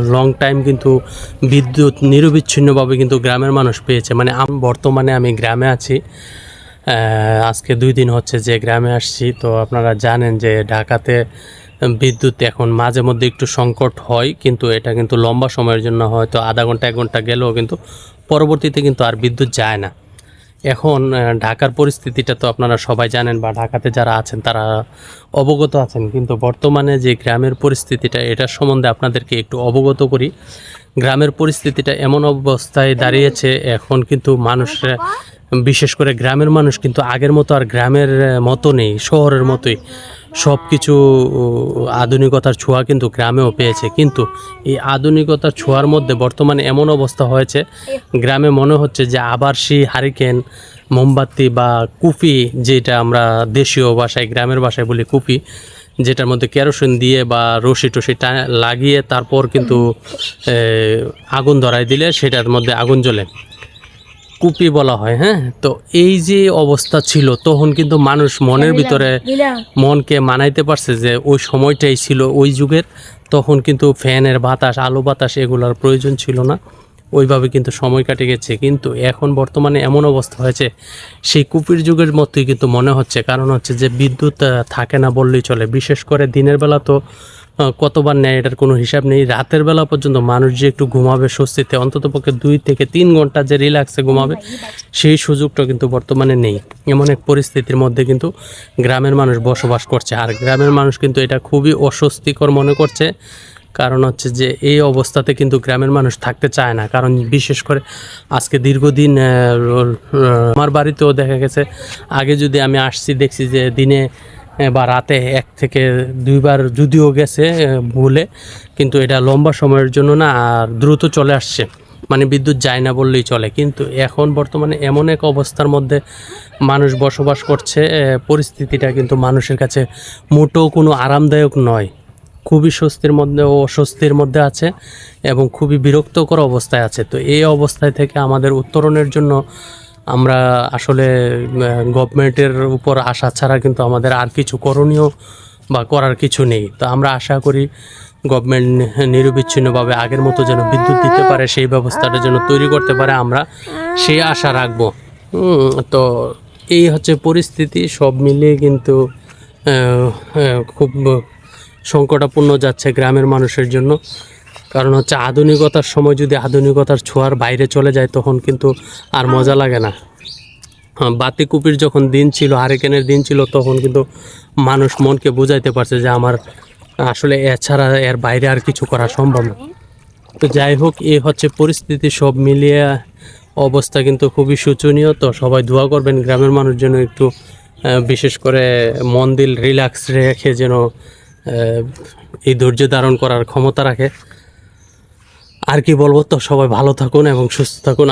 Long time কিন্তু বিদ্যুৎ নিরবিচ্ছিন্নভাবে কিন্তু গ্রামের মানুষ পেয়েছে। মানে আম- বর্তমানে আমি গ্রামে আছি। আজকে দুই দিন হচ্ছে যে গ্রামে আসছি। তো আপনারা জানেন যে ঢাকাতে বিদ্যুৎ এখন মাঝে মধ্যে একটু সংকট হয়, কিন্তু এটা কিন্তু লম্বা সময়ের জন্য হয়তো আধা ঘণ্টা, এক ঘণ্টা গেলেও কিন্তু পরবর্তীতে কিন্তু আর বিদ্যুৎ যায় না। এখন ঢাকার পরিস্থিতিটা তো আপনারা সবাই জানেন বা ঢাকাতে যারা আছেন তারা অবগত আছেন। কিন্তু বর্তমানে যে গ্রামের পরিস্থিতিটা এটার সম্বন্ধে আপনাদেরকে একটু অবগত করি। গ্রামের পরিস্থিতিটা এমন অবস্থায় দাঁড়িয়েছে, এখন কিন্তু মানুষরা, বিশেষ করে গ্রামের মানুষ কিন্তু আগের মতো আর গ্রামের মতো নেই, শহরের মতোই। সব কিছু আধুনিকতার ছোঁয়া কিন্তু গ্রামেও পেয়েছে। কিন্তু এই আধুনিকতার ছোঁয়ার মধ্যে বর্তমানে এমন অবস্থা হয়েছে, গ্রামে মনে হচ্ছে যে আবার সেই হারিকেন, মোমবাতি বা কুপি যেটা আমরা দেশীয় ভাষায়, গ্রামের ভাষায় বলি কুপি, যেটার মধ্যে কেরোসিন দিয়ে বা রশি টসি লাগিয়ে তারপর কিন্তু আগুন ধরাই দিলে সেটার মধ্যে আগুন জ্বলে। কুপি বলা হয় হ্যাঁ? তো এই যে অবস্থা ছিল তখন কিন্তু মানুষ মনের ভিতরে মনকে মানাইতে পারছে যে ওই সময়টাই ছিল ওই যুগের। তখন কিন্তু ফ্যানের বাতাস আলো বাতাস এগুলোর প্রয়োজন ছিল না। ওইভাবে কিন্তু সময় কাটে গেছে। কিন্তু এখন বর্তমানে এমন অবস্থা হয়েছে সেই কুপির যুগের মতোই কিন্তু মনে হচ্ছে। কারণ হচ্ছে যে বিদ্যুৎ থাকে না বললেই চলে। বিশেষ করে দিনের বেলা তো কতবার নেয় এটার কোনো হিসাব নেই। রাতের বেলা পর্যন্ত মানুষ যে একটু ঘুমাবে স্বস্তিতে, অন্তত পক্ষে দুই থেকে তিন ঘণ্টা যে রিল্যাক্সে ঘুমাবে, সেই সুযোগটা কিন্তু বর্তমানে নেই। এমন এক পরিস্থিতির মধ্যে কিন্তু গ্রামের মানুষ বসবাস করছে। আর গ্রামের মানুষ কিন্তু এটা খুবই অস্বস্তিকর মনে করছে। কারণ হচ্ছে যে এই অবস্থাতে কিন্তু গ্রামের মানুষ থাকতে চায় না। কারণ বিশেষ করে আজকে দীর্ঘদিন আমার বাড়িতেও দেখা গেছে, আগে যদি আমি আসছি, দেখছি যে দিনে বা রাতে এক থেকে দুইবার যদিও গেছে ভুলে, কিন্তু এটা লম্বা সময়ের জন্য না, আর দ্রুত চলে আসছে। মানে বিদ্যুৎ যায় না বললেই চলে। কিন্তু এখন বর্তমানে এমন এক অবস্থার মধ্যে মানুষ বসবাস করছে পরিস্থিতিটা কিন্তু মানুষের কাছে মোটেও কোনো আরামদায়ক নয়। খুবই স্বস্তির মধ্যে ও অস্বস্তির মধ্যে আছে এবং খুবই বিরক্তকর অবস্থায় আছে। তো এই অবস্থায় থেকে আমাদের উত্তরণের জন্য আমরা আসলে গভর্নমেন্টের উপর আশা ছাড়া কিন্তু আমাদের আর কিছু করণীয় বা করার কিছু নেই। তো আমরা আশা করি গভর্নমেন্ট নিরবিচ্ছিন্নভাবে আগের মতো যেন বিদ্যুৎ দিতে পারে, সেই ব্যবস্থাটা যেন তৈরি করতে পারে, আমরা সেই আশা রাখব। তো এই হচ্ছে পরিস্থিতি, সব মিলিয়ে কিন্তু খুব সংকটাপূর্ণ যাচ্ছে গ্রামের মানুষের জন্য। কারণ হচ্ছে আধুনিকতার সময় যদি আধুনিকতার ছোঁয়ার বাইরে চলে যায় তখন কিন্তু আর মজা লাগে না। হ্যাঁ, বাতি কুপির যখন দিন ছিল হারিকেনের দিন ছিল তখন কিন্তু মানুষ মনকে বুঝাইতে পারছে যে আমার আসলে এছাড়া এর বাইরে আর কিছু করা সম্ভব না। তো যাই হোক এ হচ্ছে পরিস্থিতি সব মিলিয়ে অবস্থা কিন্তু খুবই শোচনীয়। তো সবাই দোয়া করবেন গ্রামের মানুষ যেন একটু বিশেষ করে মন দিল রিল্যাক্স রেখে যেন এই ধৈর্য ধারণ করার ক্ষমতা রাখে। আর কি বলব? তো সবাই ভালো থাকুন এবং সুস্থ থাকুন।